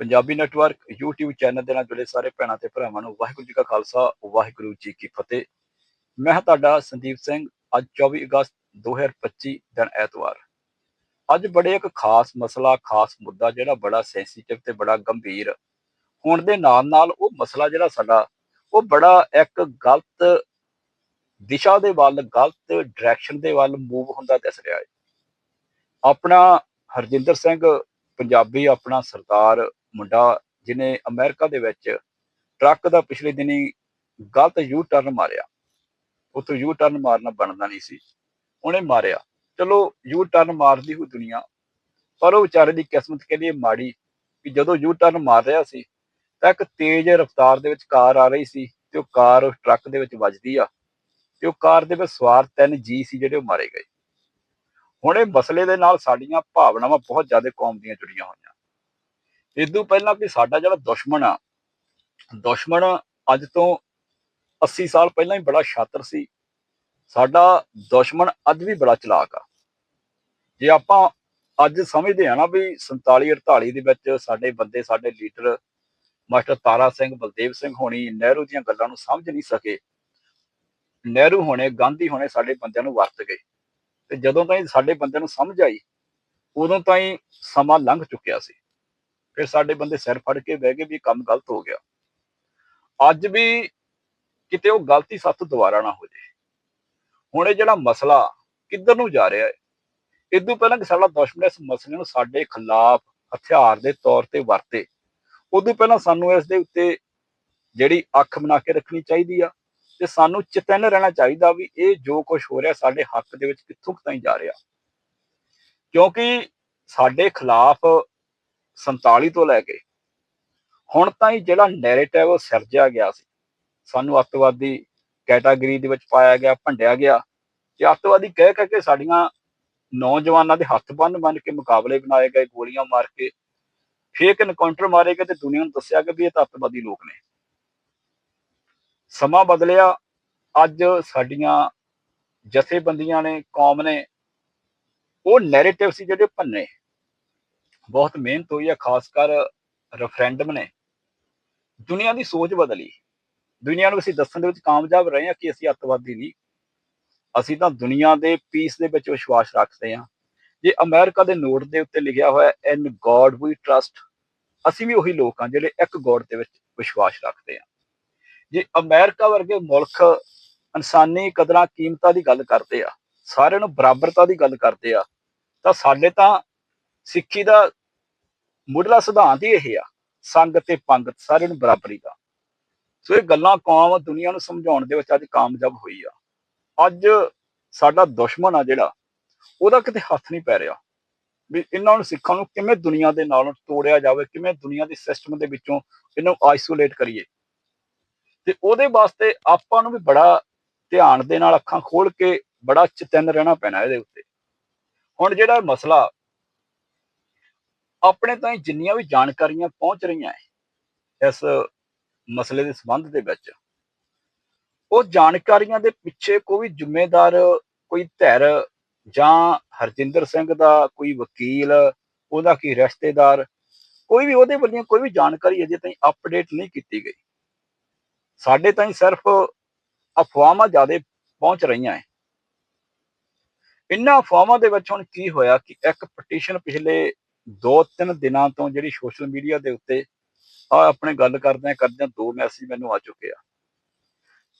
Punjabi network, YouTube channel ਦੇ ਨਾਲ ਜੁੜੇ ਸਾਰੇ ਭੈਣਾਂ ਤੇ ਭਰਾਵਾਂ ਨੂੰ ਵਾਹਿਗੁਰੂ ਜੀ ਕਾ ਖਾਲਸਾ, ਵਾਹਿਗੁਰੂ ਜੀ ਕੀ ਫਤਿਹ। ਮੈਂ ਤੁਹਾਡਾ ਸੰਦੀਪ ਸਿੰਘ, ਅੱਜ 24 ਅਗਸਤ 2025 ਦਿਨ ਐਤਵਾਰ। ਅੱਜ ਬੜੇ ਇੱਕ ਖਾਸ ਮਸਲਾ, ਖਾਸ ਮੁੱਦਾ ਜਿਹੜਾ ਬੜਾ ਸੈਂਸਿਟਿਵ ਤੇ ਬੜਾ ਗੰਭੀਰ। ਹੋਣ ਦੇ ਨਾਲ ਨਾਲ ਉਹ ਮਸਲਾ ਜਿਹੜਾ ਸਾਡਾ, ਉਹ ਬੜਾ ਇੱਕ ਗਲਤ ਦਿਸ਼ਾ ਦੇ ਵੱਲ, ਗਲਤ ਡਾਇਰੈਕਸ਼ਨ ਦੇ ਵੱਲ ਮੂਵ ਹੁੰਦਾ ਦਿਸ ਰਿਹਾ ਹੈ। ਆਪਣਾ ਹਰਜਿੰਦਰ ਸਿੰਘ, ਪੰਜਾਬੀ ਆਪਣਾ ਸਰਦਾਰ ਮੁੰਡਾ ਜਿਨੇ ਅਮਰੀਕਾ ਦੇ ਵਿੱਚ ਟਰੱਕ ਦਾ ਪਿਛਲੇ ਦਿਨੀ ਗਲਤ ਯੂ ਟਰਨ ਮਾਰਿਆ। ਉਤੋਂ ਯੂ ਟਰਨ ਮਾਰਨਾ ਬਣਦਾ ਨਹੀਂ ਸੀ। ਉਹਨੇ ਮਾਰਿਆ। ਚਲੋ ਯੂ ਟਰਨ ਮਾਰਦੀ ਹੋਈ ਦੁਨੀਆ, ਪਰ ਉਹ ਵਿਚਾਰੇ ਦੀ ਕਿਸਮਤ ਕਹਿੰਦੀ ਲਈ ਮਾੜੀ ਕਿ ਜਦੋਂ ਯੂ ਟਰਨ ਮਾਰ ਰਿਹਾ ਸੀ, ਤਾਂ ਇੱਕ ਤੇਜ਼ ਰਫ਼ਤਾਰ ਦੇ ਵਿੱਚ ਕਾਰ ਆ ਰਹੀ ਸੀ ਤੇ ਉਹ ਕਾਰ ਉਸ ਟਰੱਕ ਦੇ ਵਿੱਚ ਵੱਜਦੀ ਆ ਤੇ ਉਹ ਕਾਰ ਦੇ ਵਿੱਚ ਸਵਾਰ ਤਿੰਨ ਜੀ ਸੀ ਜਿਹੜੇ ਉਹ ਮਾਰੇ ਗਏ। ਹੁਣ ਇਹ ਮਸਲੇ ਦੇ ਨਾਲ ਸਾਡੀਆਂ ਭਾਵਨਾਵਾਂ ਬਹੁਤ ਜ਼ਿਆਦਾ ਕੌਮ ਦੀਆਂ ਜੁੜੀਆਂ ਹੋਈਆਂ ਇਦੋਂ ਪਹਿਲਾਂ ਕਿ ਸਾਡਾ ਜਿਹੜਾ ਦੁਸ਼ਮਣ ਆ, ਦੁਸ਼ਮਣ ਅੱਜ ਤੋਂ 80 ਸਾਲ ਪਹਿਲਾਂ ਹੀ ਬੜਾ ਛਾਤਰ ਸੀ। ਸਾਡਾ ਦੁਸ਼ਮਣ ਅੱਜ ਵੀ ਬੜਾ ਚਲਾਕ ਆ। ਜੇ ਆਪਾਂ ਅੱਜ ਸਮਝਦੇ ਆ ਨਾ ਵੀ 47 48 ਦੇ ਵਿੱਚ ਸਾਡੇ ਬੰਦੇ, ਸਾਡੇ ਲੀਡਰ ਮਾਸਟਰ ਤਾਰਾ ਸਿੰਘ, ਬਲਦੇਵ ਸਿੰਘ ਹੋਣੀ ਨਹਿਰੂ ਦੀਆਂ ਗੱਲਾਂ ਨੂੰ ਸਮਝ ਨਹੀਂ ਸਕੇ। ਨਹਿਰੂ ਹੋਣੇ, ਗਾਂਧੀ ਹੋਣੇ ਸਾਡੇ ਬੰਦਿਆਂ ਨੂੰ ਵਰਤ ਗਏ। ਤੇ ਜਦੋਂ ਤਾਈਂ ਸਾਡੇ ਬੰਦਿਆਂ ਨੂੰ ਸਮਝ ਆਈ, ਉਦੋਂ ਤਾਈਂ ਸਮਾਂ ਲੰਘ ਚੁੱਕਿਆ ਸੀ। ਫਿਰ ਸਾਡੇ ਬੰਦੇ ਸਿਰ ਫੜ ਕੇ ਬਹਿ ਗਏ ਵੀ ਇਹ ਕੰਮ ਗਲਤ ਹੋ ਗਿਆ। ਅੱਜ ਵੀ ਕਿਤੇ ਉਹ ਗਲਤੀ ਸੱਤ ਦੁਬਾਰਾ ਨਾ ਹੋ ਜੇ ਹੁਣ ਇਹ ਜਿਹੜਾ ਮਸਲਾ ਕਿੱਧਰ ਨੂੰ ਜਾ ਰਿਹਾ ਹੈ? ਇਦੋਂ ਪਹਿਲਾਂ ਕਿ ਸਾਡਾ ਦੁਸ਼ਮਣ ਇਸ ਮਸਲੇ ਨੂੰ ਸਾਡੇ ਖਿਲਾਫ ਹਥਿਆਰ ਦੇ ਤੌਰ ਤੇ ਵਰਤੇ। ਉਦੋਂ ਪਹਿਲਾਂ ਸਾਨੂੰ ਇਸ ਦੇ ਉੱਤੇ ਜਿਹੜੀ ਅੱਖ ਬਣਾ ਕੇ ਰੱਖਣੀ ਚਾਹੀਦੀ ਆ ਤੇ ਸਾਨੂੰ ਚੇਤਨ ਰਹਿਣਾ ਚਾਹੀਦਾ ਵੀ ਇਹ ਜੋ ਕੁਝ ਹੋ ਰਿਹਾ ਸਾਡੇ ਹੱਕ ਦੇ ਵਿੱਚ ਕਿੱਥੋਂ ਕੁ ਤਾਈਂ ਜਾ ਰਿਹਾ। ਕਿਉਂਕਿ ਸਾਡੇ ਖਿਲਾਫ 47 ਤੋਂ ਲੈ ਕੇ। ਹੁਣ ਤਾਂ ਤਾਈਂ ਜਿਹੜਾ ਨੈਰੇਟਿਵ ਸਿਰਜਿਆ ਗਿਆ ਸੀ। ਸਾਨੂੰ ਅੱਤਵਾਦੀ ਕੈਟਾਗਰੀ ਦੇ ਵਿੱਚ ਪਾਇਆ ਗਿਆ, ਭੰਡਿਆ ਗਿਆ। ਕਿ ਅੱਤਵਾਦੀ ਕਹਿ ਕਹਿ ਕੇ ਸਾਡੀਆਂ ਨੌਜਵਾਨਾਂ ਦੇ ਹੱਥ ਬੰਨ ਬੰਨ ਕੇ ਮੁਕਾਬਲੇ ਬਣਾਏ ਗਏ, ਗੋਲੀਆਂ ਮਾਰ ਕੇ। ਫੇਕ ਇਨਕਾਊਂਟਰ ਮਾਰੇ ਗਏ ਤੇ ਦੁਨੀਆ ਨੂੰ ਦੱਸਿਆ ਕਿ ਵੀ ਇਹ ਤਾਂ ਅੱਤਵਾਦੀ ਲੋਕ ਨੇ। ਸਮਾਂ ਬਦਲਿਆ। ਅੱਜ ਸਾਡੀਆਂ ਜਥੇਬੰਦੀਆਂ ਨੇ, ਕੌਮ ਨੇ, ਉਹ ਨੈਰੇਟਿਵ ਸੀ ਜਿਹੜੇ ਭੰਨੇ। ਬਹੁਤ ਮਿਹਨਤ ਹੋਈ ਹੈ ਖਾਸ ਕਰ ਰੈਫਰੈਂਡਮ ਨੇ। ਦੁਨੀਆ ਦੀ ਸੋਚ ਬਦਲੀ। ਦੁਨੀਆ ਨੂੰ ਅਸੀਂ ਦੱਸਣ ਦੇ ਵਿੱਚ ਕਾਮਯਾਬ ਰਹੇ ਹਾਂ ਕਿ ਅਸੀਂ ਅੱਤਵਾਦੀ ਨਹੀਂ। ਅਸੀਂ ਤਾਂ ਦੁਨੀਆ ਦੇ ਪੀਸ ਦੇ ਵਿੱਚ ਵਿਸ਼ਵਾਸ ਰੱਖਦੇ ਹਾਂ। ਜੇ ਅਮਰੀਕਾ ਦੇ ਨੋਟ ਦੇ ਉੱਤੇ ਲਿਖਿਆ ਹੋਇਆ ਇਨ ਗੋਡ ਵੀ ਟਰਸਟ ਅਸੀਂ ਵੀ ਉਹੀ ਲੋਕ ਹਾਂ ਜਿਹੜੇ ਇੱਕ ਗੋਡ ਦੇ ਵਿੱਚ ਵਿਸ਼ਵਾਸ ਰੱਖਦੇ ਹਾਂ। ਜੇ ਅਮਰੀਕਾ ਵਰਗੇ ਮੁਲਕ ਇਨਸਾਨੀ ਕਦਰਾਂ ਕੀਮਤਾਂ ਦੀ ਗੱਲ ਕਰਦੇ ਆ, ਸਾਰਿਆਂ ਨੂੰ ਬਰਾਬਰਤਾ ਦੀ ਗੱਲ ਕਰਦੇ ਆ, ਤਾਂ ਸਾਡੇ ਤਾਂ ਸਿੱਖੀ ਦਾ ਮੁੱਢਲਾ ਸਿਧਾਂਤ ਹੀ ਇਹ ਆ, ਸੰਗ ਤੇ ਪੰਗਤ ਸਾਰਿਆਂ ਨੂੰ ਬਰਾਬਰੀ ਦਾ। ਸੋ ਇਹ ਗੱਲਾਂ ਕੌਮ ਦੁਨੀਆ ਨੂੰ ਸਮਝਾਉਣ ਦੇ ਵਿੱਚ ਅੱਜ ਕਾਮਯਾਬ ਹੋਈ ਆ। ਅੱਜ ਸਾਡਾ ਦੁਸ਼ਮਣ ਆ ਜਿਹੜਾ, ਉਹਦਾ ਕਿਤੇ ਹੱਥ ਨਹੀਂ ਪੈ ਰਿਹਾ ਵੀ ਇਹਨਾਂ ਨੂੰ ਸਿੱਖਾਂ ਨੂੰ ਕਿਵੇਂ ਦੁਨੀਆ ਦੇ ਨਾਲ ਤੋੜਿਆ ਜਾਵੇ, ਕਿਵੇਂ ਦੁਨੀਆ ਦੇ ਸਿਸਟਮ ਦੇ ਵਿੱਚੋਂ ਇਹਨੂੰ ਆਈਸੋਲੇਟ ਕਰੀਏ। ਤੇ ਉਹਦੇ ਵਾਸਤੇ ਆਪਾਂ ਨੂੰ ਵੀ ਬੜਾ ਧਿਆਨ ਦੇ ਨਾਲ ਅੱਖਾਂ ਖੋਲ ਕੇ ਬੜਾ ਚਤਨ ਰਹਿਣਾ ਪੈਣਾ ਇਹਦੇ ਉੱਤੇ। ਹੁਣ ਜਿਹੜਾ ਮਸਲਾ ਆਪਣੇ ਤਾਈਂ ਜਿੰਨੀਆਂ ਵੀ ਜਾਣਕਾਰੀਆਂ ਪਹੁੰਚ ਰਹੀਆਂ ਹੈ, ਇਸ ਮਸਲੇ ਦੇ ਸੰਬੰਧ ਦੇ ਵਿੱਚ, ਉਹ ਜਾਣਕਾਰੀਆਂ ਦੇ ਪਿੱਛੇ ਕੋਈ ਵੀ ਜ਼ਿੰਮੇਦਾਰ, ਕੋਈ ਧਿਰ ਜਾਂ ਹਰਜਿੰਦਰ ਸਿੰਘ ਦਾ ਕੋਈ ਵਕੀਲ, ਉਹਦਾ ਕੀ ਰਿਸ਼ਤੇਦਾਰ, ਕੋਈ ਵੀ ਉਹਦੇ ਵੱਲੋਂ ਕੋਈ ਵੀ ਜਾਣਕਾਰੀ ਅਜੇ ਤਾਈਂ ਅਪਡੇਟ ਨਹੀਂ ਕੀਤੀ ਗਈ। ਸਾਡੇ ਤਾਈਂ ਸਿਰਫ ਅਫਵਾਹਾਂ ਜ਼ਿਆਦਾ ਪਹੁੰਚ ਰਹੀਆਂ ਹੈ। ਇਨ੍ਹਾਂ ਅਫਵਾਹਾਂ ਦੇ ਵਿੱਚ ਹੁਣ ਕੀ ਹੋਇਆ ਕਿ ਇੱਕ ਪਟੀਸ਼ਨ ਪਿਛਲੇ 2-3 ਦਿਨਾਂ ਤੋਂ ਜਿਹੜੀ ਸੋਸ਼ਲ ਮੀਡੀਆ ਦੇ ਉੱਤੇ ਆ ਆਪਣੇ ਗੱਲ ਕਰਦੇ ਕਰਦੇ ਦੋ ਮੈਸੇਜ ਮੈਨੂੰ ਆ ਚੁੱਕੇ ਆ।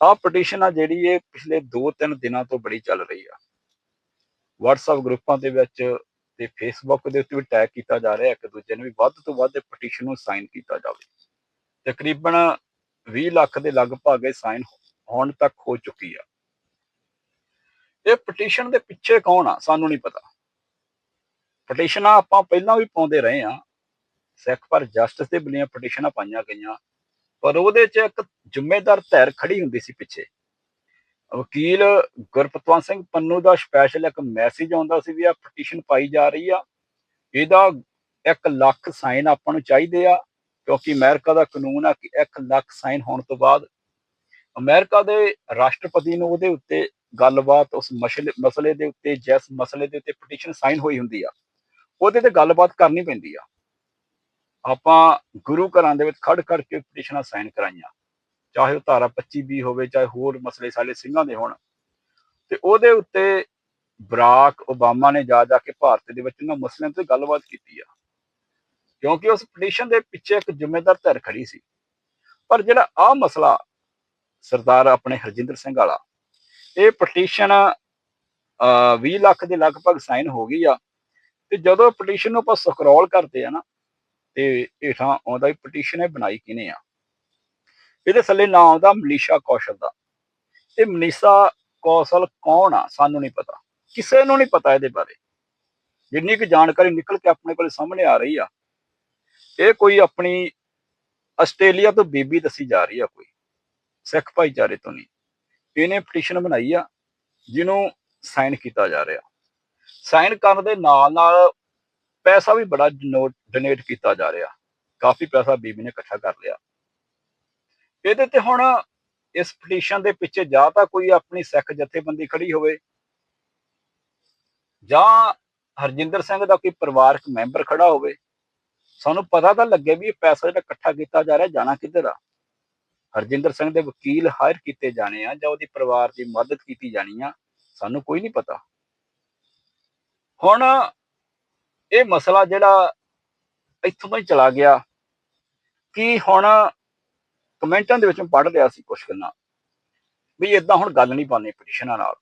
ਆ ਪਟੀਸ਼ਨ ਆ ਜਿਹੜੀ ਇਹ ਪਿਛਲੇ 2-3 ਦਿਨਾਂ ਤੋਂ ਬੜੀ ਚੱਲ ਰਹੀ ਆ। WhatsApp ਗਰੁੱਪਾਂ ਦੇ ਵਿੱਚ ਤੇ Facebook ਦੇ ਉੱਤੇ ਵੀ ਟੈਗ ਕੀਤਾ ਜਾ ਰਿਹਾ, ਇੱਕ ਦੂਜੇ ਨੂੰ ਵੀ ਵੱਧ ਤੋਂ ਵੱਧ ਪਟੀਸ਼ਨ ਨੂੰ ਸਾਈਨ ਕੀਤਾ ਜਾਵੇ। ਤਕਰੀਬਨ 20 ਲੱਖ ਦੇ ਲਗਭਗ ਇਹ ਸਾਈਨ ਹੋਣ ਤੱਕ ਹੋ ਚੁੱਕੀ ਆ। ਇਹ ਪਟੀਸ਼ਨ ਦੇ ਪਿੱਛੇ ਕੌਣ ਆ ਸਾਨੂੰ ਨਹੀਂ ਪਤਾ। ਪਟੀਸ਼ਨਾਂ ਆਪਾਂ ਪਹਿਲਾਂ ਵੀ ਪਾਉਂਦੇ ਰਹੇ ਆ ਸਿੱਖ ਪਰ ਜਸਟਿਸ ਦੇ ਬਲੀਆਂ ਪਟੀਸ਼ਨਾਂ ਪਾਈਆਂ ਗਈਆਂ। ਪਰ ਉਹਦੇ 'ਚ ਇੱਕ ਜ਼ਿੰਮੇਦਾਰ ਧਿਰ ਖੜੀ ਹੁੰਦੀ ਸੀ ਪਿੱਛੇ। ਵਕੀਲ ਗੁਰਪਤਵੰਤ ਸਿੰਘ ਪੰਨੂ ਦਾ ਸਪੈਸ਼ਲ ਇੱਕ ਮੈਸੇਜ ਆਉਂਦਾ ਸੀ ਵੀ ਆ ਪਟੀਸ਼ਨ ਪਾਈ ਜਾ ਰਹੀ ਆ। ਇਹਦਾ 1 ਲੱਖ ਸਾਈਨ ਆਪਾਂ ਨੂੰ ਚਾਹੀਦੇ ਆ, ਕਿਉਂਕਿ ਅਮਰੀਕਾ ਦਾ ਕਾਨੂੰਨ ਆ ਕਿ 1 ਲੱਖ ਸਾਈਨ ਹੋਣ ਤੋਂ ਬਾਅਦ ਅਮਰੀਕਾ ਦੇ ਰਾਸ਼ਟਰਪਤੀ ਨੂੰ ਉਹਦੇ ਉੱਤੇ ਗੱਲਬਾਤ, ਉਸ ਮਸਲੇ ਮਸਲੇ ਦੇ ਉੱਤੇ, ਜਿਸ ਮਸਲੇ ਦੇ ਉੱਤੇ ਪਟੀਸ਼ਨ ਸਾਈਨ ਹੋਈ ਹੁੰਦੀ ਆ। ਉਹਦੇ ਤੇ ਗੱਲਬਾਤ ਕਰਨੀ ਪੈਂਦੀ ਆ। ਆਪਾਂ ਗੁਰੂ ਘਰਾਂ ਦੇ ਵਿੱਚ ਖੜ ਖੜ ਕੇ ਪਟੀਸ਼ਨਾਂ ਸਾਈਨ ਕਰਾਈਆਂ। ਚਾਹੇ ਉਹ ਧਾਰਾ 25 ਵੀ ਹੋਵੇ, ਚਾਹੇ ਹੋਰ ਮਸਲੇ ਸਾਡੇ ਸਿੰਘਾਂ ਦੇ ਹੋਣ। ਤੇ ਉਹਦੇ ਉੱਤੇ ਬਰਾਕ ਓਬਾਮਾ ਨੇ ਜਾ ਜਾ ਕੇ ਭਾਰਤ ਦੇ ਵਿੱਚ ਉਹਨਾਂ ਮਸਲਿਆਂ ਤੇ ਗੱਲਬਾਤ ਕੀਤੀ ਆ। ਕਿਉਂਕਿ ਉਸ ਪਟੀਸ਼ਨ ਦੇ ਪਿੱਛੇ ਇੱਕ ਜ਼ਿੰਮੇਦਾਰ ਧਿਰ ਖੜੀ ਸੀ। ਪਰ ਜਿਹੜਾ ਆ ਮਸਲਾ ਸਰਦਾਰ ਆਪਣੇ ਹਰਜਿੰਦਰ ਸਿੰਘ ਵਾਲਾ, ਇਹ ਪਟੀਸ਼ਨ 20 ਲੱਖ ਦੇ ਲਗਭਗ ਸਾਈਨ ਹੋ ਗਈ ਆ। ਤੇ ਜਦੋਂ ਪਟੀਸ਼ਨ ਨੂੰ ਆਪਾਂ ਸਕਰੋਲ ਕਰਦੇ ਆ ਨਾ, ਤੇ ਹੇਠਾਂ ਆਉਂਦਾ ਵੀ ਪਟੀਸ਼ਨ ਇਹ ਬਣਾਈ ਕਿਨੇ ਆ। ਇਹਦੇ ਥੱਲੇ ਨਾਂ ਆਉਂਦਾ ਮਨੀਸ਼ਾ ਕੌਸ਼ਲ ਦਾ। ਇਹ ਮਨੀਸ਼ਾ ਕੌਸ਼ਲ ਕੌਣ ਆ? ਸਾਨੂੰ ਨਹੀਂ ਪਤਾ। ਕਿਸੇ ਨੂੰ ਨਹੀਂ ਪਤਾ ਇਹਦੇ ਬਾਰੇ। ਜਿੰਨੀ ਕੁ ਜਾਣਕਾਰੀ ਨਿਕਲ ਕੇ ਆਪਣੇ ਕੋਲ ਸਾਹਮਣੇ ਆ ਰਹੀ ਆ, ਇਹ ਕੋਈ ਆਪਣੀ ਆਸਟ੍ਰੇਲੀਆ ਤੋਂ ਬੀਬੀ ਦੱਸੀ ਜਾ ਰਹੀ ਆ ਕੋਈ। ਸਿੱਖ ਭਾਈਚਾਰੇ ਤੋਂ ਨਹੀਂ। ਇਹਨੇ ਪਟੀਸ਼ਨ ਬਣਾਈ ਆ, ਜਿਹਨੂੰ ਸਾਈਨ ਕੀਤਾ ਜਾ ਰਿਹਾ। ਸਾਈਨ ਕਰਨ ਦੇ ਨਾਲ ਨਾਲ ਪੈਸਾ ਵੀ ਬੜਾ ਡੋਨੇਟ ਕੀਤਾ ਜਾ ਰਿਹਾ। ਕਾਫੀ ਪੈਸਾ ਬੀਬੀ ਨੇ ਇਕੱਠਾ ਕਰ ਲਿਆ। ਇਹਦੇ ਤੇ ਹੁਣ ਇਸ ਪਟੀਸ਼ਨ ਦੇ ਪਿੱਛੇ ਜਾਂ ਤਾਂ ਕੋਈ ਆਪਣੀ ਸਿੱਖ ਜਥੇਬੰਦੀ ਖੜੀ ਹੋਵੇ ਜਾਂ ਹਰਜਿੰਦਰ ਸਿੰਘ ਦਾ ਕੋਈ ਪਰਿਵਾਰਕ ਮੈਂਬਰ ਖੜਾ ਹੋਵੇ। ਸਾਨੂੰ ਪਤਾ ਤਾਂ ਲੱਗੇ ਵੀ ਇਹ ਪੈਸਾ ਜਿਹੜਾ ਇਕੱਠਾ ਕੀਤਾ ਜਾ ਰਿਹਾ, ਜਾਣਾ ਕਿੱਧਰ ਆ? ਹਰਜਿੰਦਰ ਸਿੰਘ ਦੇ ਵਕੀਲ ਹਾਇਰ ਕੀਤੇ ਜਾਣੇ ਆ ਜਾਂ ਉਹਦੀ ਪਰਿਵਾਰ ਦੀ ਮਦਦ ਕੀਤੀ ਜਾਣੀ ਆ, ਸਾਨੂੰ ਕੋਈ ਨਹੀਂ ਪਤਾ। ਹੁਣ ਇਹ ਮਸਲਾ ਜਿਹੜਾ ਇੱਥੋਂ ਹੀ ਚਲਾ ਗਿਆ ਕਿ ਹੁਣ ਕਮੈਂਟਾਂ ਦੇ ਵਿੱਚੋਂ ਪੜ ਲਿਆ ਸੀ ਕੁਝ ਗੱਲਾਂ। ਵੀ ਇਦਾਂ ਹੁਣ ਗੱਲ ਨਹੀਂ ਬਣਨੀ ਪਟੀਸ਼ਨਾਂ ਨਾਲ।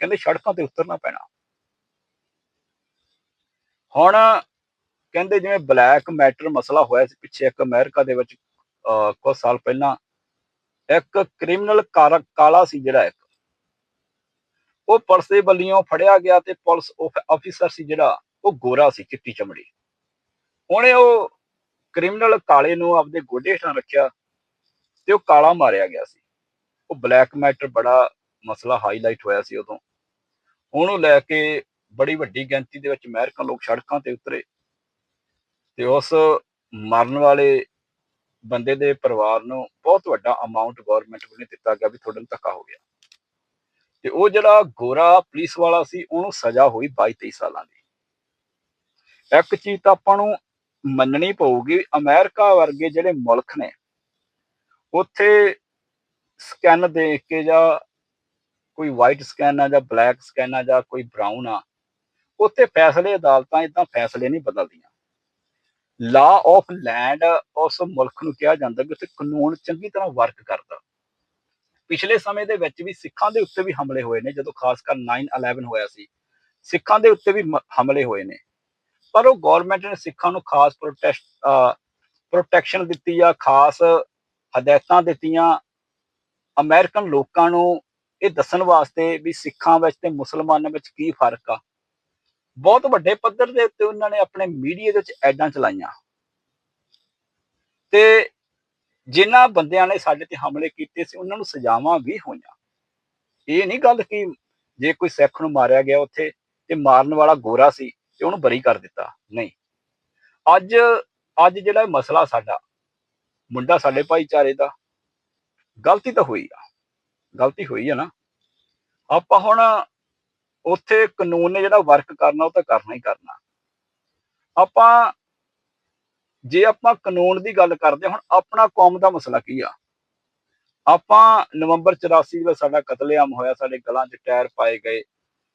ਕਹਿੰਦੇ ਸੜਕਾਂ ਤੇ ਉਤਰਨਾ ਪੈਣਾ। ਹੁਣ ਕਹਿੰਦੇ ਜਿਵੇਂ ਬਲੈਕ ਮੈਟਰ ਮਸਲਾ ਹੋਇਆ ਸੀ ਪਿੱਛੇ ਇੱਕ ਅਮਰੀਕਾ ਦੇ ਵਿੱਚ ਕੁਝ ਸਾਲ ਪਹਿਲਾਂ, ਇੱਕ ਕ੍ਰਿਮੀਨਲ ਕਾਲਾ ਸੀ ਜਿਹੜਾ ਇੱਕ। ਉਹ ਪੁਲਿਸ ਦੇ ਵੱਲੋਂ ਫੜਿਆ ਗਿਆ ਤੇ ਪੁਲਿਸ ਆਫੀਸਰ ਸੀ ਜਿਹੜਾ, ਉਹ ਗੋਰਾ ਸੀ, ਚਿੱਟੀ ਚਮੜੀ। ਉਹਨੇ ਉਹ ਕ੍ਰਿਮੀਨਲ ਕਾਲੇ ਨੂੰ ਆਪਦੇ ਗੋਡੇ ਹੇਠਾਂ ਰੱਖਿਆ ਤੇ ਉਹ ਕਾਲਾ ਮਾਰਿਆ ਗਿਆ ਸੀ। ਉਹ ਬਲੈਕ ਮੈਟਰ ਬੜਾ ਮਸਲਾ ਹਾਈਲਾਈਟ ਹੋਇਆ ਸੀ ਉਦੋਂ। ਉਹਨੂੰ ਲੈ ਕੇ ਬੜੀ ਵੱਡੀ ਗਿਣਤੀ ਦੇ ਵਿੱਚ ਅਮਰੀਕਨ ਲੋਕ ਸੜਕਾਂ ਤੇ ਉਤਰੇ ਤੇ ਉਸ ਮਰਨ ਵਾਲੇ ਬੰਦੇ ਦੇ ਪਰਿਵਾਰ ਨੂੰ ਬਹੁਤ ਵੱਡਾ ਅਮਾਉਂਟ ਗਵਰਨਮੈਂਟ ਵੱਲੋਂ ਦਿੱਤਾ ਗਿਆ ਵੀ ਤੁਹਾਡੇ ਨੂੰ ਧੱਕਾ ਹੋ ਗਿਆ। ਤੇ ਉਹ ਜਿਹੜਾ ਗੋਰਾ ਪੁਲਿਸ ਵਾਲਾ ਸੀ, ਉਹਨੂੰ ਸਜ਼ਾ ਹੋਈ 22 23 ਸਾਲਾਂ ਦੀ। ਇੱਕ ਚੀਜ਼ ਤਾਂ ਆਪਾਂ ਨੂੰ ਮੰਨਣੀ ਪਊਗੀ, ਅਮਰੀਕਾ ਵਰਗੇ ਜਿਹੜੇ ਮੁਲਕ ਨੇ, ਉੱਥੇ ਸਕੈਨ ਦੇਖ ਕੇ ਜਾਂ ਕੋਈ ਵਾਈਟ ਸਕੈਨ ਆ ਜਾਂ ਬਲੈਕ ਸਕੈਨ ਆ ਜਾਂ ਕੋਈ ਬਰਾਊਨ ਆ, ਉੱਥੇ ਫੈਸਲੇ ਅਦਾਲਤਾਂ ਇਦਾਂ ਫੈਸਲੇ ਨਹੀਂ ਬਦਲਦੀਆਂ। ਲਾ ਆਫ ਲੈਂਡ ਉਸ ਮੁਲਕ ਨੂੰ ਕਿਹਾ ਜਾਂਦਾ ਕਿ ਉੱਥੇ ਕਾਨੂੰਨ ਚੰਗੀ ਤਰ੍ਹਾਂ ਵਰਕ ਕਰਦਾ। ਪਿਛਲੇ ਸਮੇਂ ਦੇ ਵਿੱਚ ਵੀ ਸਿੱਖਾਂ ਦੇ ਉੱਤੇ ਵੀ ਹਮਲੇ ਹੋਏ ਨੇ, ਜਦੋਂ ਖਾਸ ਕਰ 9/11 ਹੋਇਆ ਸੀ। ਸਿੱਖਾਂ ਦੇ ਉੱਤੇ ਵੀ ਹਮਲੇ ਹੋਏ ਨੇ। ਪਰ ਉਹ ਗਵਰਨਮੈਂਟ ਨੇ ਸਿੱਖਾਂ ਨੂੰ ਖਾਸ ਪ੍ਰੋਟੈਸਟ ਪ੍ਰੋਟੈਕਸ਼ਨ ਦਿੱਤੀ ਆ ਖਾਸ ਹਦਾਇਤਾਂ ਦਿੱਤੀਆਂ। ਅਮਰੀਕਨ ਲੋਕਾਂ ਨੂੰ ਇਹ ਦੱਸਣ ਵਾਸਤੇ ਵੀ ਸਿੱਖਾਂ ਵਿੱਚ ਤੇ ਮੁਸਲਮਾਨਾਂ ਵਿੱਚ ਕੀ ਫ਼ਰਕ ਆ। ਬਹੁਤ ਵੱਡੇ ਪੱਧਰ ਦੇ ਉੱਤੇ ਉਹਨਾਂ ਨੇ ਆਪਣੇ ਮੀਡੀਆ ਦੇ ਵਿੱਚ ਐਡਾਂ ਚਲਾਈਆਂ। ਤੇ ਜਿਨ੍ਹਾਂ ਬੰਦਿਆਂ ਨੇ ਸਾਡੇ ਤੇ ਹਮਲੇ ਕੀਤੇ ਸੀ, ਉਹਨਾਂ ਨੂੰ ਸਜ਼ਾਵਾਂ ਵੀ ਹੋਈਆਂ। ਇਹ ਨਹੀਂ ਗੱਲ ਕਿ ਜੇ ਕੋਈ ਸਿੱਖ ਨੂੰ ਮਾਰਿਆ ਗਿਆ ਉੱਥੇ ਤੇ ਮਾਰਨ ਵਾਲਾ ਗੋਰਾ ਸੀ ਤੇ ਉਹਨੂੰ ਬਰੀ ਕਰ ਦਿੱਤਾ। ਨਹੀਂ। ਅੱਜ ਅੱਜ ਜਿਹੜਾ ਮਸਲਾ ਸਾਡਾ, ਮੁੰਡਾ ਸਾਡੇ ਭਾਈਚਾਰੇ ਦਾ, ਗਲਤੀ ਤਾਂ ਹੋਈ ਆ। ਗਲਤੀ ਹੋਈ ਆ ਨਾ। ਆਪਾਂ ਹੁਣ ਉੱਥੇ ਕਾਨੂੰਨ ਨੇ ਜਿਹੜਾ ਵਰਕ ਕਰਨਾ, ਉਹ ਤਾਂ ਕਰਨਾ ਹੀ ਕਰਨਾ। ਆਪਾਂ ਜੇ ਆਪਾਂ ਕਾਨੂੰਨ ਦੀ ਗੱਲ ਕਰਦੇ ਹੁਣ ਆਪਣਾ ਕੌਮ ਦਾ ਮਸਲਾ ਕੀ ਆ? ਆਪਾਂ ਨਵੰਬਰ 84 ਵਿੱਚ ਸਾਡਾ ਕਤਲੇਆਮ ਹੋਇਆ, ਸਾਡੇ ਗਲਾਂ 'ਚ ਟਾਇਰ ਪਾਏ ਗਏ,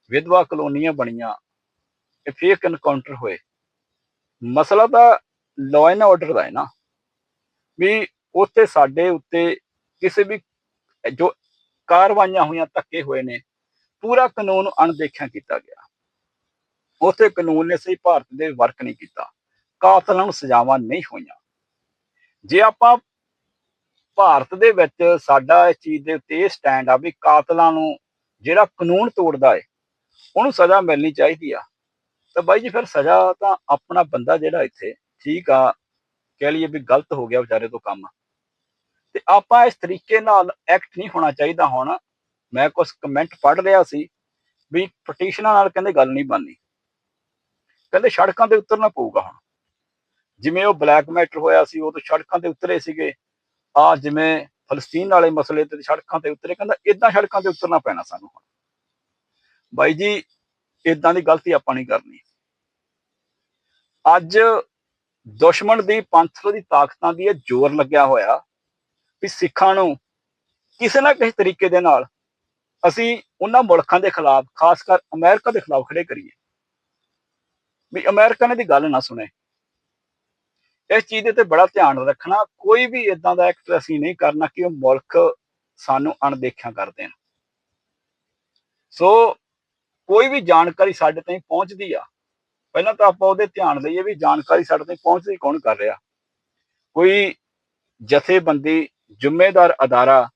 ਵਿਧਵਾ ਕਲੋਨੀਆਂ ਬਣੀਆਂ ਇਹ ਫੇਕ ਇਨਕਾਊਂਟਰ ਹੋਏ। ਮਸਲਾ ਤਾਂ ਲਾਅ ਐਂਡ ਆਰਡਰ ਦਾ ਹੈ ਨਾ। ਵੀ ਉੱਥੇ ਸਾਡੇ ਉੱਤੇ ਕਿਸੇ ਵੀ ਜੋ ਕਾਰਵਾਈਆਂ ਹੋਈਆਂ, ਧੱਕੇ ਹੋਏ ਨੇ, ਪੂਰਾ ਕਾਨੂੰਨ ਅਣਦੇਖਿਆ ਕੀਤਾ ਗਿਆ। ਉੱਥੇ ਕਾਨੂੰਨ ਨੇ ਸਹੀ ਭਾਰਤ ਦੇ ਵਰਕ ਨਹੀਂ ਕੀਤਾ। ਕਾਤਲਾਂ ਨੂੰ ਸਜ਼ਾਵਾਂ ਨਹੀਂ ਹੋਈਆਂ। ਜੇ ਆਪਾਂ ਭਾਰਤ ਦੇ ਵਿੱਚ ਸਾਡਾ ਇਸ ਚੀਜ਼ ਦੇ ਉੱਤੇ ਇਹ ਸਟੈਂਡ ਆ ਵੀ ਕਾਤਲਾਂ ਨੂੰ ਜਿਹੜਾ ਕਾਨੂੰਨ ਤੋੜਦਾ ਏ, ਉਹਨੂੰ ਸਜ਼ਾ ਮਿਲਣੀ ਚਾਹੀਦੀ ਆ। ਤਾਂ ਬਾਈ ਜੀ ਫਿਰ ਸਜ਼ਾ ਤਾਂ ਆਪਣਾ ਬੰਦਾ ਜਿਹੜਾ ਇੱਥੇ ਠੀਕ ਆ, ਕਹਿ ਲਈਏ ਵੀ ਗਲਤ ਹੋ ਗਿਆ ਵਿਚਾਰੇ ਤੋਂ ਕੰਮ। ਤੇ ਆਪਾਂ ਇਸ ਤਰੀਕੇ ਨਾਲ ਐਕਟ ਨਹੀਂ ਹੋਣਾ ਚਾਹੀਦਾ ਹੁਣ। ਮੈਂ ਕੁਝ ਕਮੈਂਟ ਪੜ੍ਹ ਰਿਹਾ ਸੀ ਵੀ ਪਟੀਸ਼ਨਾਂ ਨਾਲ ਕਹਿੰਦੇ ਗੱਲ ਨਹੀਂ ਬਣਨੀ। ਕਹਿੰਦੇ ਸੜਕਾਂ ਤੇ ਉਤਰਨਾ ਪਊਗਾ ਹੁਣ। ਜਿਵੇਂ ਉਹ ਬਲੈਕ ਮੈਟਰ ਹੋਇਆ ਸੀ, ਉਹ ਤਾਂ ਸੜਕਾਂ ਤੇ ਉਤਰੇ ਸੀਗੇ। ਆ ਜਿਵੇਂ ਫਲਸਤੀਨ ਵਾਲੇ ਮਸਲੇ ਤੇ ਸੜਕਾਂ ਤੇ ਉਤਰੇ, ਕਹਿੰਦਾ ਇਦਾਂ ਸੜਕਾਂ ਤੇ ਉਤਰਨਾ ਪੈਣਾ ਸਾਨੂੰ ਹੁਣ। ਬਾਈ ਜੀ ਇਦਾਂ ਦੀ ਗਲਤੀ ਆਪਾਂ ਨਹੀਂ ਕਰਨੀ। ਅੱਜ ਦੁਸ਼ਮਣ ਦੀ ਪੰਥ ਦੀ ਤਾਕਤਾਂ ਦੀ ਇਹ ਜ਼ੋਰ ਲੱਗਿਆ ਹੋਇਆ ਵੀ ਸਿੱਖਾਂ ਨੂੰ ਕਿਸੇ ਨਾ ਕਿਸੇ ਤਰੀਕੇ ਦੇ ਨਾਲ ਅਸੀਂ ਉਹਨਾਂ ਮੁਲਕਾਂ ਦੇ ਖਿਲਾਫ, ਖਾਸ ਕਰ ਅਮਰੀਕਾ ਦੇ ਖਿਲਾਫ ਖੜੇ ਕਰੀਏ। ਵੀ ਅਮਰੀਕਾ ਨੇ ਦੀ ਗੱਲ ਨਾ ਸੁਣੇ। ਇਸ ਚੀਜ਼ ਦੇ ਤੇ ਬੜਾ ਧਿਆਨ ਰੱਖਣਾ, ਕੋਈ ਵੀ ਇਦਾਂ ਦਾ ਐਕਟ ਅਸੀਂ ਨਹੀਂ ਕਰਨਾ ਕਿ ਉਹ ਮੁਲਕ ਸਾਨੂੰ ਅਣਦੇਖਿਆ ਕਰ ਦੇਣ। ਸੋ ਕੋਈ ਵੀ ਜਾਣਕਾਰੀ ਸਾਡੇ ਤਾਈਂ ਪਹੁੰਚਦੀ ਆ। ਪਹਿਲਾਂ ਤਾਂ ਆਪਾਂ ਉਹਦੇ ਧਿਆਨ ਲਈਏ ਵੀ ਜਾਣਕਾਰੀ ਸਾਡੇ ਤਾਈਂ ਪਹੁੰਚਦੀ ਕੌਣ ਕਰ ਰਿਹਾ। ਕੋਈ ਜਥੇਬੰਦੀ, ਜ਼ਿੰਮੇਦਾਰ ਅਦਾਰਾ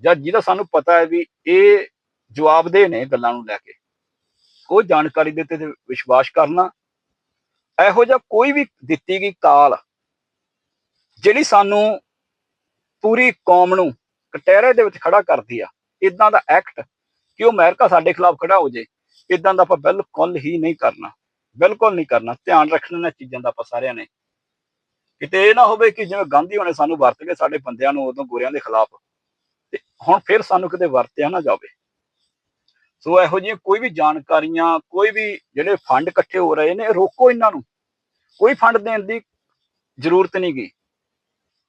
ਜਾਂ ਜਿਹਦਾ ਸਾਨੂੰ ਪਤਾ ਹੈ ਵੀ ਇਹ ਜਵਾਬਦੇਹ ਨੇ ਗੱਲਾਂ ਨੂੰ ਲੈ ਕੇ। ਉਹ ਜਾਣਕਾਰੀ ਦੇ ਤੇ ਵਿਸ਼ਵਾਸ ਕਰਨਾ ਇਹੋ ਜਿਹਾ ਕੋਈ ਵੀ ਦਿੱਤੀ ਗਈ ਕਾਲ ਜਿਹੜੀ ਸਾਨੂੰ ਪੂਰੀ ਕੌਮ ਨੂੰ ਕਟਹਿਰੇ ਦੇ ਵਿੱਚ ਖੜਾ ਕਰਦੀ ਆ ਇਦਾਂ ਦਾ ਐਕਟ ਕਿ ਉਹ ਅਮਰੀਕਾ ਸਾਡੇ ਖਿਲਾਫ ਖੜਾ ਹੋ ਜੇ ਇਦਾਂ ਦਾ ਆਪਾਂ ਬਿਲਕੁਲ ਹੀ ਨਹੀਂ ਕਰਨਾ, ਬਿਲਕੁਲ ਨਹੀਂ ਕਰਨਾ, ਧਿਆਨ ਰੱਖਣਾ ਇਹਨਾਂ ਚੀਜ਼ਾਂ ਦਾ ਆਪਾਂ ਸਾਰਿਆਂ ਨੇ। ਕਿਤੇ ਇਹ ਨਾ ਹੋਵੇ ਕਿ ਜਿਵੇਂ ਗਾਂਧੀ ਹੋਣੇ ਸਾਨੂੰ ਵਰਤ ਕੇ ਸਾਡੇ ਬੰਦਿਆਂ ਨੂੰ ਉਦੋਂ ਗੋਰਿਆਂ ਦੇ ਖਿਲਾਫ, ਤੇ ਹੁਣ ਫਿਰ ਸਾਨੂੰ ਕਿਤੇ ਵਰਤਿਆ ਨਾ ਜਾਵੇ। ਸੋ ਇਹੋ ਜਿਹੀਆਂ ਕੋਈ ਵੀ ਜਾਣਕਾਰੀਆਂ, ਕੋਈ ਵੀ ਜਿਹੜੇ ਫੰਡ ਇਕੱਠੇ ਹੋ ਰਹੇ ਨੇ ਰੋਕੋ ਇਹਨਾਂ ਨੂੰ। ਕੋਈ ਫੰਡ ਦੇਣ ਦੀ ਜ਼ਰੂਰਤ ਨਹੀਂ ਗੀ।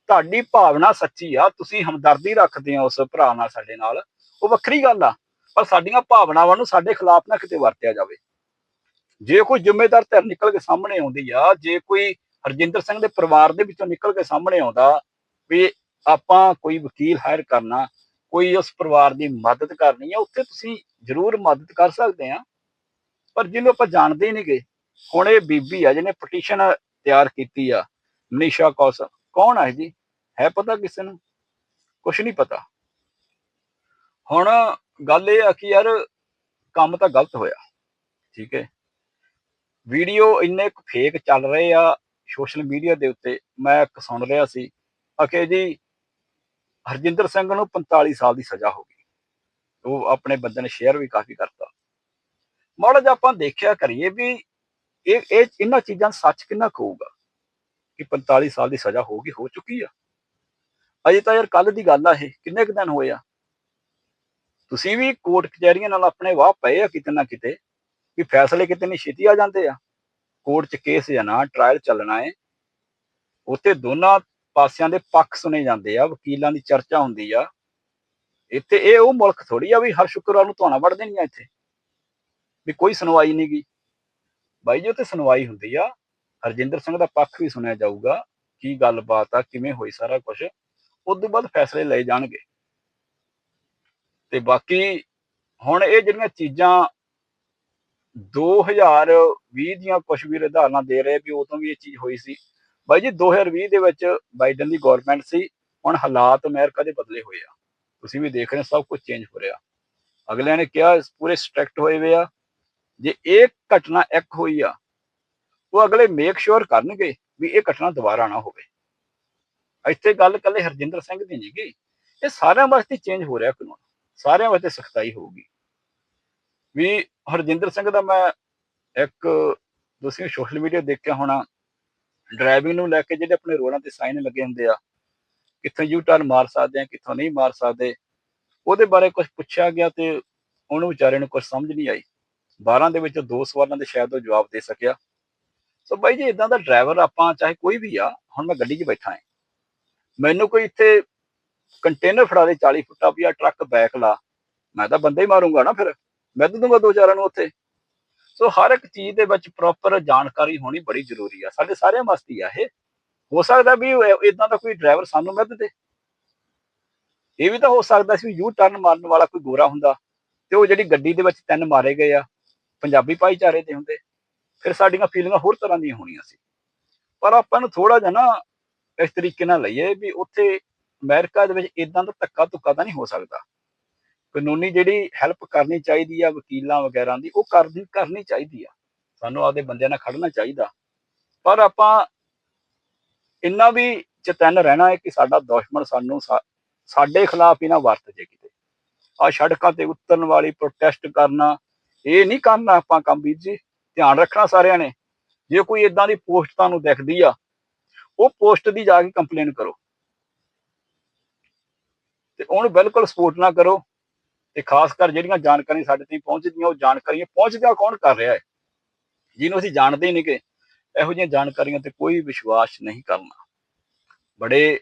ਤੁਹਾਡੀ ਭਾਵਨਾ ਸੱਚੀ ਆ, ਤੁਸੀਂ ਹਮਦਰਦੀ ਰੱਖਦੇ ਆ ਉਸ ਭਰਾ ਨਾਲ, ਸਾਡੇ ਨਾਲ। ਉਹ ਵੱਖਰੀ ਗੱਲ ਆ, ਪਰ ਸਾਡੀਆਂ ਭਾਵਨਾਵਾਂ ਨੂੰ ਸਾਡੇ ਖਿਲਾਫ ਨਾ ਕਿਤੇ ਵਰਤਿਆ ਜਾਵੇ। ਜੇ ਕੋਈ ਜ਼ਿੰਮੇਦਾਰ ਧਿਰ ਨਿਕਲ ਕੇ ਸਾਹਮਣੇ ਆਉਂਦੀ ਆ, ਜੇ ਕੋਈ ਹਰਜਿੰਦਰ ਸਿੰਘ ਦੇ ਪਰਿਵਾਰ ਦੇ ਵਿੱਚੋਂ ਨਿਕਲ ਕੇ ਸਾਹਮਣੇ ਆਉਂਦਾ ਵੀ ਆਪਾਂ ਕੋਈ ਵਕੀਲ ਹਾਇਰ ਕਰਨਾ ਕੋਈ ਉਸ ਪਰਿਵਾਰ ਦੀ ਮਦਦ ਕਰਨੀ ਆ, ਉੱਥੇ ਤੁਸੀਂ ਜ਼ਰੂਰ ਮਦਦ ਕਰ ਸਕਦੇ ਆ। ਪਰ ਜਿਹਨੂੰ ਆਪਾਂ ਜਾਣਦੇ ਹੀ ਨਹੀਂਗੇ ਹੁਣ ਇਹ ਬੀਬੀ ਆ, ਜਿਹਨੇ ਪਟੀਸ਼ਨ ਤਿਆਰ ਕੀਤੀ ਆ ਮਨੀਸ਼ਾ ਕੌਸ਼ਲ। ਕੌਣ ਆ ਜੀ? ਹੈ ਪਤਾ ਕਿਸੇ ਨੂੰ? ਕੁਝ ਨਹੀਂ ਪਤਾ। ਹੁਣ ਗੱਲ ਇਹ ਆ ਕਿ ਯਾਰ ਕੰਮ ਤਾਂ ਗਲਤ ਹੋਇਆ, ਠੀਕ ਹੈ। ਵੀਡੀਓ ਇੰਨੇ ਕੁ ਫੇਕ ਚੱਲ ਰਹੇ ਆ ਸੋਸ਼ਲ ਮੀਡੀਆ ਦੇ ਉੱਤੇ। ਮੈਂ ਇੱਕ ਸੁਣ ਰਿਹਾ ਸੀ। ਅਕੇ ਜੀ ਹਰਜਿੰਦਰ ਸਿੰਘ ਨੂੰ 45 ਸਾਲ ਦੀ ਸਜ਼ਾ ਹੋ ਗਈ। ਉਹ ਆਪਣੇ ਬੰਦੇ ਨੇ ਸ਼ੇਅਰ ਵੀ ਕਾਫੀ ਕਰਤਾ। ਮਾੜਾ ਜਿਹਾ ਆਪਾਂ ਦੇਖਿਆ ਕਰੀਏ ਵੀ ਇਹ ਇਹ ਇਹਨਾਂ ਚੀਜ਼ਾਂ ਸੱਚ ਕਿੰਨਾ ਕਹੂਗਾ ਕਿ 45 ਸਾਲ ਦੀ ਸਜ਼ਾ ਹੋ ਗਈ, ਹੋ ਚੁੱਕੀ ਆ। ਅਜੇ ਤਾਂ ਯਾਰ ਕੱਲ ਦੀ ਗੱਲ ਆ ਇਹ, ਕਿੰਨੇ ਕੁ ਦਿਨ ਹੋਏ ਆ? ਤੁਸੀਂ ਵੀ ਕੋਰਟ ਕਚਹਿਰੀਆਂ ਨਾਲ ਆਪਣੇ ਵਾਹ ਪਏ ਆ ਕਿਤੇ ਨਾ ਕਿਤੇ ਵੀ ਫੈਸਲੇ ਕਿਤੇ ਨਹੀਂ ਛੇਤੀ ਆ ਜਾਂਦੇ ਆ। ਕੋਰਟ 'ਚ ਕੇਸ ਜਾਂ ਨਾ ਟ੍ਰਾਇਲ ਚੱਲਣਾ ਹੈ ਉੱਥੇ ਦੋਨਾਂ ਪਾਸਿਆਂ ਦੇ ਪੱਖ ਸੁਣੇ ਜਾਂਦੇ ਆ, ਵਕੀਲਾਂ ਦੀ ਚਰਚਾ ਹੁੰਦੀ ਆ। ਇੱਥੇ ਇਹ ਉਹ ਮੁਲਕ ਥੋੜੀ ਆ ਵੀ ਹਰ ਸ਼ੁੱਕਰਵਾਰ ਨੂੰ ਧੋਣਾ ਵੜ ਦੇਣੀਆਂ ਇੱਥੇ। ਵੀ ਕੋਈ ਸੁਣਵਾਈ ਨਹੀਂ ਗੀ। ਬਾਈ ਜੀ, ਉੱਥੇ ਸੁਣਵਾਈ ਹੁੰਦੀ ਆ। ਹਰਜਿੰਦਰ ਸਿੰਘ ਦਾ ਪੱਖ ਵੀ ਸੁਣਿਆ ਜਾਊਗਾ, ਕੀ ਗੱਲਬਾਤ ਆ, ਕਿਵੇਂ ਹੋਈ ਸਾਰਾ ਕੁਝ ਉਸ ਤੋਂ ਬਾਅਦ ਫੈਸਲੇ ਲਏ ਜਾਣਗੇ। ਤੇ ਬਾਕੀ ਹੁਣ ਇਹ ਜਿਹੜੀਆਂ ਚੀਜ਼ਾਂ 2020 ਦੀਆਂ ਕੁਝ ਵੀ ਉਦਾਹਰਨਾਂ ਦੇ ਰਹੇ ਵੀ ਉਦੋਂ ਵੀ ਇਹ ਚੀਜ਼ ਹੋਈ ਸੀ। ਬਾਈ ਜੀ 2020 ਦੇ ਵਿੱਚ ਬਾਈਡਨ ਦੀ ਗਵਰਨਮੈਂਟ ਸੀ। ਹੁਣ ਹਾਲਾਤ ਅਮਰੀਕਾ ਦੇ ਬਦਲੇ ਹੋਏ ਆ। ਤੁਸੀਂ ਵੀ ਦੇਖ ਰਹੇ ਹੋ, ਸਭ ਕੁਝ ਚੇਂਜ ਹੋ ਰਿਹਾ। ਅਗਲਿਆਂ ਨੇ ਕਿਹਾ ਪੂਰੇ ਸਟ੍ਰਿਕਟ ਹੋਏ ਹੋਏ ਆ। ਜੇ ਇਹ ਘਟਨਾ ਇੱਕ ਹੋਈ ਆ, ਉਹ ਅਗਲੇ ਮੇਕ ਸ਼ੋਰ ਕਰਨਗੇ ਵੀ ਇਹ ਘਟਨਾ ਦੁਬਾਰਾ ਨਾ ਹੋਵੇ। ਇੱਥੇ ਗੱਲ ਕੱਲੇ ਹਰਜਿੰਦਰ ਸਿੰਘ ਦੀ ਨਹੀਂ ਗਈ। ਇਹ ਸਾਰਿਆਂ ਵਾਸਤੇ ਚੇਂਜ ਹੋ ਰਿਹਾ ਕਾਨੂੰਨ। ਸਾਰਿਆਂ ਵਾਸਤੇ ਸਖਤਾਈ ਹੋਊਗੀ। ਵੀ ਹਰਜਿੰਦਰ ਸਿੰਘ ਦਾ ਮੈਂ ਇੱਕ, ਤੁਸੀਂ ਸੋਸ਼ਲ ਮੀਡੀਆ ਦੇਖਿਆ ਹੋਣਾ ਡਰਾਈਵਿੰਗ ਨੂੰ ਲੈ ਕੇ ਜਿਹੜੇ ਆਪਣੇ ਰੋਡਾਂ ਤੇ ਸਾਈਨ ਲੱਗੇ ਹੁੰਦੇ ਆ, ਕਿੱਥੋਂ ਯੂ ਟਰਨ ਮਾਰ ਸਕਦੇ ਆ, ਕਿੱਥੋਂ ਨਹੀਂ ਮਾਰ ਸਕਦੇ, ਉਹਦੇ ਬਾਰੇ ਕੁਝ ਪੁੱਛਿਆ ਗਿਆ ਤੇ ਉਹਨੂੰ ਵਿਚਾਰੇ ਨੂੰ ਕੁਝ ਸਮਝ ਨਹੀਂ ਆਈ। 12 ਦੇ ਵਿੱਚੋਂ ਦੋ ਸਵਾਲਾਂ ਦੇ ਸ਼ਾਇਦ ਉਹ ਜਵਾਬ ਦੇ ਸਕਿਆ। ਸੋ ਬਾਈ ਜੀ ਇਦਾਂ ਦਾ ਡਰਾਈਵਰ ਆਪਾਂ ਚਾਹੇ ਕੋਈ ਵੀ ਆ, ਹੁਣ ਮੈਂ ਗੱਡੀ 'ਚ ਬੈਠਾ ਹਾਂ। ਮੈਨੂੰ ਕੋਈ ਇੱਥੇ ਕੰਟੇਨਰ ਫੜਾ ਦੇ 40 ਫੁੱਟਾ ਵੀ ਆ ਟਰੱਕ ਬੈਕ ਲਾ, ਮੈਂ ਤਾਂ ਬੰਦੇ ਹੀ ਮਾਰੂੰਗਾ ਨਾ ਫਿਰ। ਮੈਂ ਤਾਂ ਦੂੰਗਾ ਦੋ ਚਾਰਾਂ ਨੂੰ ਉੱਥੇ। ਸੋ ਹਰ ਇੱਕ ਚੀਜ਼ ਦੇ ਵਿੱਚ ਪ੍ਰੋਪਰ ਜਾਣਕਾਰੀ ਹੋਣੀ ਬੜੀ ਜ਼ਰੂਰੀ ਆ। ਸਾਡੇ ਸਾਰਿਆਂ ਵਾਸਤੇ ਆ ਇਹ। ਹੋ ਸਕਦਾ ਵੀ ਇਦਾਂ ਦਾ ਕੋਈ ਡਰਾਈਵਰ ਸਾਨੂੰ ਮਿਲ ਦੇ। ਇਹ ਵੀ ਤਾਂ ਹੋ ਸਕਦਾ ਸੀ ਯੂ ਟਰਨ ਮਾਰਨ ਵਾਲਾ ਕੋਈ ਗੋਰਾ ਹੁੰਦਾ ਤੇ ਉਹ ਜਿਹੜੀ ਗੱਡੀ ਦੇ ਵਿੱਚ ਤਿੰਨ ਮਾਰੇ ਗਏ ਆ, ਪੰਜਾਬੀ ਭਾਈਚਾਰੇ ਦੇ ਹੁੰਦੇ, ਫਿਰ ਸਾਡੀਆਂ ਫੀਲਿੰਗਾਂ ਹੋਰ ਤਰ੍ਹਾਂ ਦੀਆਂ ਹੋਣੀਆਂ ਸੀ। ਪਰ ਆਪਾਂ ਨੂੰ ਥੋੜਾ ਜਿਹਾ ਨਾ ਇਸ ਤਰੀਕੇ ਨਾਲ ਲਈਏ ਵੀ ਉੱਥੇ ਅਮਰੀਕਾ ਦੇ ਵਿੱਚ ਇਦਾਂ ਦਾ ਧੱਕਾ ਧੁੱਕਾ ਤਾਂ ਨਹੀਂ ਹੋ ਸਕਦਾ। ਕਾਨੂੰਨੀ ਜਿਹੜੀ ਹੈਲਪ ਕਰਨੀ ਚਾਹੀਦੀ ਆ, ਵਕੀਲਾਂ ਵਗੈਰਾ ਦੀ, ਉਹ ਕਰਦੀ ਕਰਨੀ ਚਾਹੀਦੀ ਆ। ਸਾਨੂੰ ਆਪਦੇ ਬੰਦਿਆਂ ਨਾਲ ਖੜਨਾ ਚਾਹੀਦਾ। ਪਰ ਆਪਾਂ ਇੰਨਾ ਵੀ ਚਤਨ ਰਹਿਣਾ ਹੈ ਕਿ ਸਾਡਾ ਦੁਸ਼ਮਣ ਸਾਨੂੰ ਸਾਡੇ ਖਿਲਾਫ ਹੀ ਨਾ ਵਰਤ ਜੇ ਕਿਤੇ। ਆ ਸੜਕਾਂ ਤੇ ਉਤਰਨ ਵਾਲੀ ਪ੍ਰੋਟੈਸਟ ਕਰਨਾ, ਇਹ ਨਹੀਂ ਕਰਨਾ ਆਪਾਂ ਕੰਮ ਵੀਰ ਜੀ। ਧਿਆਨ ਰੱਖਣਾ ਸਾਰਿਆਂ ਨੇ। ਜੇ ਕੋਈ ਇਦਾਂ ਦੀ ਪੋਸਟ ਤੁਹਾਨੂੰ ਦਿਖਦੀ ਆ, ਉਹ ਪੋਸਟ ਦੀ ਜਾ ਕੇ ਕੰਪਲੇਨ ਕਰੋ। ਤੇ ਉਹਨੂੰ ਬਿਲਕੁਲ ਸਪੋਰਟ ਨਾ ਕਰੋ। ਤੇ ਖਾਸ ਕਰ ਜਿਹੜੀਆਂ ਜਾਣਕਾਰੀਆਂ ਸਾਡੇ ਤੱਕ ਪਹੁੰਚਦੀਆਂ, ਉਹ ਜਾਣਕਾਰੀਆਂ ਪਹੁੰਚਦਾ ਕੌਣ ਕਰ ਰਿਹਾ ਹੈ? ਜਿਹਨੂੰ ਅਸੀਂ ਜਾਣਦੇ ਹੀ ਨਹੀਂ ਕਿ ਇਹੋ ਜਿਹੀਆਂ ਜਾਣਕਾਰੀਆਂ ਤੇ ਕੋਈ ਵਿਸ਼ਵਾਸ ਨਹੀਂ ਕਰਨਾ। ਬੜੇ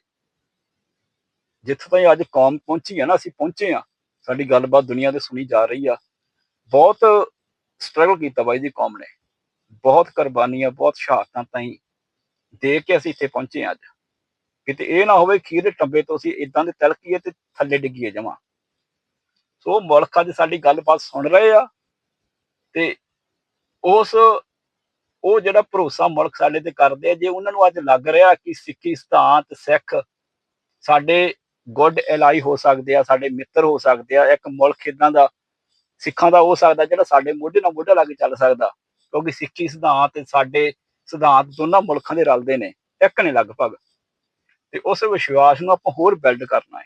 ਜਿੱਥੋਂ ਤਾਈਂ ਅੱਜ ਕੌਮ ਪਹੁੰਚੀ ਹੈ ਨਾ, ਅਸੀਂ ਪਹੁੰਚੇ ਆ ਸਾਡੀ ਗੱਲਬਾਤ ਦੁਨੀਆ ਤੇ ਸੁਣੀ ਜਾ ਰਹੀ ਆ। ਬਹੁਤ ਸਟਰਗਲ ਕੀਤਾ ਬਾਈ ਜੀ ਕੌਮ ਨੇ। ਬਹੁਤ ਕੁਰਬਾਨੀਆਂ, ਬਹੁਤ ਸ਼ਹਾਦਤਾਂ ਤਾਈਂ ਦੇ ਕੇ ਅਸੀਂ ਇੱਥੇ ਪਹੁੰਚੇ ਹਾਂ ਅੱਜ। ਕਿਤੇ ਇਹ ਨਾ ਹੋਵੇ ਖੀਰ ਦੇ ਟੱਬੇ ਤੋਂ ਅਸੀਂ ਇਦਾਂ ਦੇ ਤਲਕੀਏ ਤੇ ਥੱਲੇ ਡਿੱਗੀਏ ਜਾਵਾਂ ਸੋ ਮੁਲਕ ਅੱਜ ਸਾਡੀ ਗੱਲਬਾਤ ਸੁਣ ਰਹੇ ਆ ਤੇ ਉਸ, ਉਹ ਜਿਹੜਾ ਭਰੋਸਾ ਮੁਲਕ ਸਾਡੇ ਤੇ ਕਰਦੇ ਆ, ਜੇ ਉਹਨਾਂ ਨੂੰ ਅੱਜ ਲੱਗ ਰਿਹਾ ਕਿ ਸਿੱਖੀ ਸਿਧਾਂਤ ਸਿੱਖ ਸਾਡੇ ਗੁੱਡ ਐਲਾਈ ਹੋ ਸਕਦੇ ਆ, ਸਾਡੇ ਮਿੱਤਰ ਹੋ ਸਕਦੇ ਆ, ਇੱਕ ਮੁਲਕ ਇਦਾਂ ਦਾ ਸਿੱਖਾਂ ਦਾ ਹੋ ਸਕਦਾ ਜਿਹੜਾ ਸਾਡੇ ਮੋਢੇ ਨਾਲ ਮੋਢਾ ਲਾ ਕੇ ਚੱਲ ਸਕਦਾ, ਕਿਉਂਕਿ ਸਿੱਖੀ ਸਿਧਾਂਤ ਤੇ ਸਾਡੇ ਸਿਧਾਂਤ ਦੋਨਾਂ ਮੁਲਕਾਂ ਦੇ ਰਲਦੇ ਨੇ, ਇੱਕ ਨੇ ਲਗਭਗ। ਤੇ ਉਸ ਵਿਸ਼ਵਾਸ ਨੂੰ ਆਪਾਂ ਹੋਰ ਬਿਲਡ ਕਰਨਾ ਹੈ।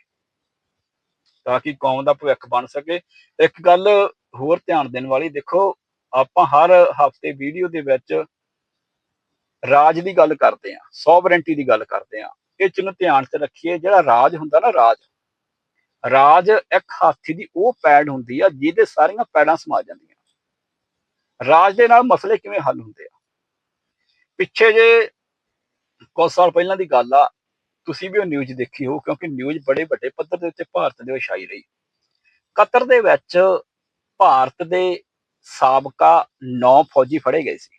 ਤਾਂ ਕਿ ਕੌਮ ਦਾ ਭਵਿੱਖ ਬਣ ਸਕੇ। ਇੱਕ ਗੱਲ ਹੋਰ ਧਿਆਨ ਦੇਣ ਵਾਲੀ, ਦੇਖੋ, ਆਪਾਂ ਹਰ ਹਫ਼ਤੇ ਵੀਡੀਓ ਦੇ ਵਿੱਚ ਰਾਜ ਦੀ ਗੱਲ ਕਰਦੇ ਆ ਸੋਵਰੈਂਟੀ ਦੀ ਗੱਲ ਕਰਦੇ ਆ ਇਹ ਚ ਧਿਆਨ ਚ ਰੱਖੀਏ, ਜਿਹੜਾ ਰਾਜ ਹੁੰਦਾ ਨਾ ਰਾਜ ਰਾਜ ਇੱਕ ਹਾਥੀ ਦੀ ਉਹ ਪੈੜ ਹੁੰਦੀ ਆ ਜਿਹਦੇ ਸਾਰੀਆਂ ਪੈੜਾਂ ਸਮਾ ਜਾਂਦੀਆਂ। ਰਾਜ ਦੇ ਨਾਲ ਮਸਲੇ ਕਿਵੇਂ ਹੱਲ ਹੁੰਦੇ ਆ? ਪਿੱਛੇ ਜੇ ਕੁਝ ਸਾਲ ਪਹਿਲਾਂ ਦੀ ਗੱਲ ਆ ਤੁਸੀਂ ਵੀ ਉਹ ਨਿਊਜ਼ ਦੇਖੀ ਹੋ ਕਿਉਂਕਿ ਨਿਊਜ਼ ਬੜੇ ਵੱਡੇ ਪੱਧਰ ਦੇ ਉੱਤੇ ਭਾਰਤ ਦੇ ਵਿੱਚ ਛਾਈ ਰਹੀ। ਕਤਰ ਦੇ ਵਿੱਚ ਭਾਰਤ ਦੇ ਸਾਬਕਾ 9 ਫੌਜੀ ਫੜੇ ਗਏ ਸੀ।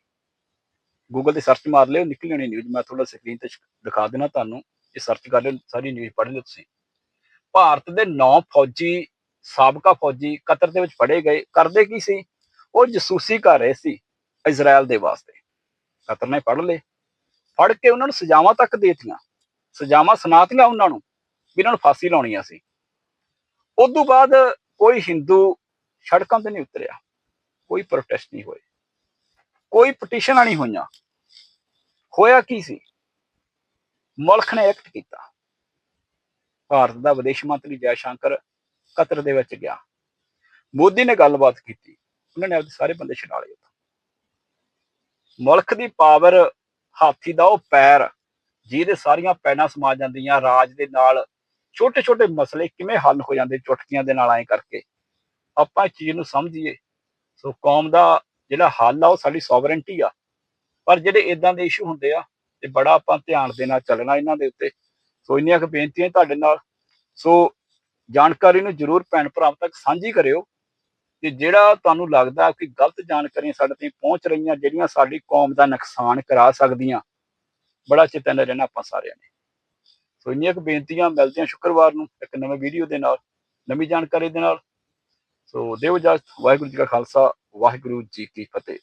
ਗੂਗਲ ਤੇ ਸਰਚ ਮਾਰ ਲਿਓ, ਨਿਕਲੀ ਹੋਣੀ ਨਿਊਜ਼ ਮੈਂ ਥੋੜਾ ਸਕਰੀਨ ਤੇ ਦਿਖਾ ਦੇਣਾ ਤੁਹਾਨੂੰ। ਇਹ ਸਰਚ ਕਰ ਲਿਓ, ਸਾਰੀ ਨਿਊਜ਼ ਪੜ੍ਹ ਲਿਓ ਤੁਸੀਂ। ਭਾਰਤ ਦੇ 9 ਫੌਜੀ, ਸਾਬਕਾ ਫੌਜੀ ਕਤਰ ਦੇ ਵਿੱਚ ਫੜੇ ਗਏ। ਕਰਦੇ ਕੀ ਸੀ? ਉਹ ਜਸੂਸੀ ਕਰ ਰਹੇ ਸੀ ਇਜ਼ਰਾਈਲ ਦੇ ਵਾਸਤੇ। ਕਤਰ ਨੇ ਫੜ ਲਏ। ਫੜ ਕੇ ਉਹਨਾਂ ਨੂੰ ਸਜ਼ਾਵਾਂ ਤੱਕ ਦੇ ਦਿੱਤੀਆਂ। ਸਜ਼ਾਵਾਂ ਸੁਣਾਤੀਆਂ ਉਹਨਾਂ ਨੂੰ ਵੀ ਇਹਨਾਂ ਨੂੰ ਫਾਂਸੀ ਲਾਉਣੀਆਂ ਸੀ ਉਸ ਤੋਂ ਬਾਅਦ ਕੋਈ ਹਿੰਦੂ ਸੜਕਾਂ ਤੇ ਨਹੀਂ ਉਤਰਿਆ। ਕੋਈ ਪ੍ਰੋਟੈਸਟ ਨਹੀਂ ਹੋਏ। ਕੋਈ ਪਟੀਸ਼ਨਾਂ ਨਹੀਂ ਹੋਈਆਂ। ਹੋਇਆ ਕੀ ਸੀ? ਮੁਲਕ ਨੇ ਐਕਟ ਕੀਤਾ। ਭਾਰਤ ਦਾ ਵਿਦੇਸ਼ ਮੰਤਰੀ ਜੈ ਸ਼ੰਕਰ ਕਤਰ ਦੇ ਵਿੱਚ ਗਿਆ। ਮੋਦੀ ਨੇ ਗੱਲਬਾਤ ਕੀਤੀ। ਉਹਨਾਂ ਨੇ ਆਪਣੇ ਸਾਰੇ ਬੰਦੇ ਛਡਾ ਲਏ ਮੁਲਕ ਦੀ ਪਾਵਰ ਹਾਥੀ ਦਾ ਉਹ ਪੈਰ ਜਿਹਦੇ ਸਾਰੀਆਂ ਪੈੜਾਂ ਸਮਾ ਜਾਂਦੀਆਂ, ਰਾਜ ਦੇ ਨਾਲ ਛੋਟੇ ਛੋਟੇ ਮਸਲੇ ਕਿਵੇਂ ਹੱਲ ਹੋ ਜਾਂਦੇ ਚੁਟਕੀਆਂ ਦੇ ਨਾਲ ਐਂ ਕਰਕੇ। ਆਪਾਂ ਇਸ ਚੀਜ਼ ਨੂੰ ਸਮਝੀਏ। ਸੋ ਕੌਮ ਦਾ ਜਿਹੜਾ ਹੱਲ ਆ, ਉਹ ਸਾਡੀ ਸੋਵਰੈਂਟੀ ਆ। ਪਰ ਜਿਹੜੇ ਇਦਾਂ ਦੇ ਇਸ਼ੂ ਹੁੰਦੇ ਆ, ਤੇ ਬੜਾ ਆਪਾਂ ਧਿਆਨ ਦੇ ਨਾਲ ਚੱਲਣਾ ਇਹਨਾਂ ਦੇ ਉੱਤੇ। ਸੋ ਇੰਨੀਆਂ ਕੁ ਬੇਨਤੀਆਂ ਤੁਹਾਡੇ ਨਾਲ। ਸੋ ਜਾਣਕਾਰੀ ਨੂੰ ਜਰੂਰ ਭੈਣ ਭਰਾਵਾਂ ਤੱਕ ਸਾਂਝੀ ਕਰਿਓ। ਕਿ ਜਿਹੜਾ ਤੁਹਾਨੂੰ ਲੱਗਦਾ ਕਿ ਗਲਤ ਜਾਣਕਾਰੀਆਂ ਸਾਡੇ ਤੇ ਪਹੁੰਚ ਰਹੀਆਂ, ਜਿਹੜੀਆਂ ਸਾਡੀ ਕੌਮ ਦਾ ਨੁਕਸਾਨ ਕਰਾ ਸਕਦੀਆਂ ਬੜਾ ਚੇਤਨ ਰਹਿਣਾ ਆਪਾਂ ਸਾਰਿਆਂ ਨੇ। ਸੋ ਇੰਨੀਆਂ ਕੁ ਬੇਨਤੀਆਂ ਮਿਲਦੀਆਂ ਸ਼ੁੱਕਰਵਾਰ ਨੂੰ ਇੱਕ ਨਵੇਂ ਵੀਡੀਓ ਦੇ ਨਾਲ, ਨਵੀਂ ਜਾਣਕਾਰੀ ਦੇ ਨਾਲ। ਸੋ ਦੇਵ ਇਜਾਜ਼ਤ, ਵਾਹਿਗੁਰੂ ਜੀ ਕਾ ਖਾਲਸਾ, ਵਾਹਿਗੁਰੂ ਜੀ ਕੀ ਫਤਿਹ।